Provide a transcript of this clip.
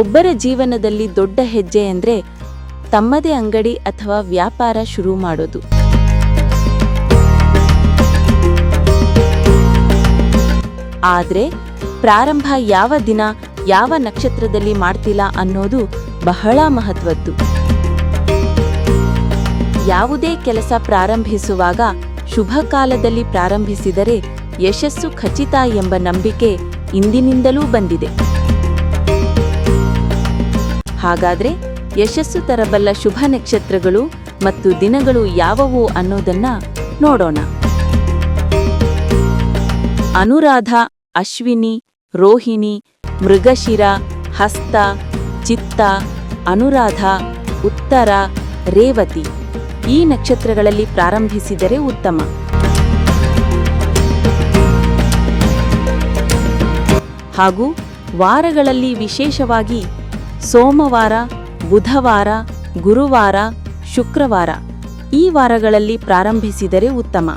ಒಬ್ಬರ ಜೀವನದಲ್ಲಿ ದೊಡ್ಡ ಹೆಜ್ಜೆ ಅಂದ್ರೆ ತಮ್ಮದೇ ಅಂಗಡಿ ಅಥವಾ ವ್ಯಾಪಾರ ಶುರು ಮಾಡೋದು. ಆದರೆ ಪ್ರಾರಂಭ ಯಾವ ದಿನ, ಯಾವ ನಕ್ಷತ್ರದಲ್ಲಿ ಮಾಡ್ತಿಲ್ಲ ಅನ್ನೋದು ಬಹಳ ಮಹತ್ವದ್ದು. ಯಾವುದೇ ಕೆಲಸ ಪ್ರಾರಂಭಿಸುವಾಗ ಶುಭ ಕಾಲದಲ್ಲಿ ಪ್ರಾರಂಭಿಸಿದರೆ ಯಶಸ್ಸು ಖಚಿತ ಎಂಬ ನಂಬಿಕೆ ಇಂದಿನಿಂದಲೂ ಬಂದಿದೆ. ಹಾಗಾದ್ರೆ ಯಶಸ್ಸು ತರಬಲ್ಲ ಶುಭ ನಕ್ಷತ್ರಗಳು ಮತ್ತು ದಿನಗಳು ಯಾವುವು ಅನ್ನೋದನ್ನ ನೋಡೋಣ. ಅನುರಾಧ, ಅಶ್ವಿನಿ, ರೋಹಿಣಿ, ಮೃಗಶಿರ, ಹಸ್ತ, ಚಿತ್ತ, ಅನುರಾಧ, ಉತ್ತರ, ರೇವತಿ ಈ ನಕ್ಷತ್ರಗಳಲ್ಲಿ ಪ್ರಾರಂಭಿಸಿದರೆ ಉತ್ತಮ. ಹಾಗೂ ವಾರಗಳಲ್ಲಿ ವಿಶೇಷವಾಗಿ ಸೋಮವಾರ ಬುಧವಾರ ಗುರುವಾರ ಶುಕ್ರವಾರ ಈ ವಾರಗಳಲ್ಲಿ ಪ್ರಾರಂಭಿಸಿದರೆ ಉತ್ತಮ.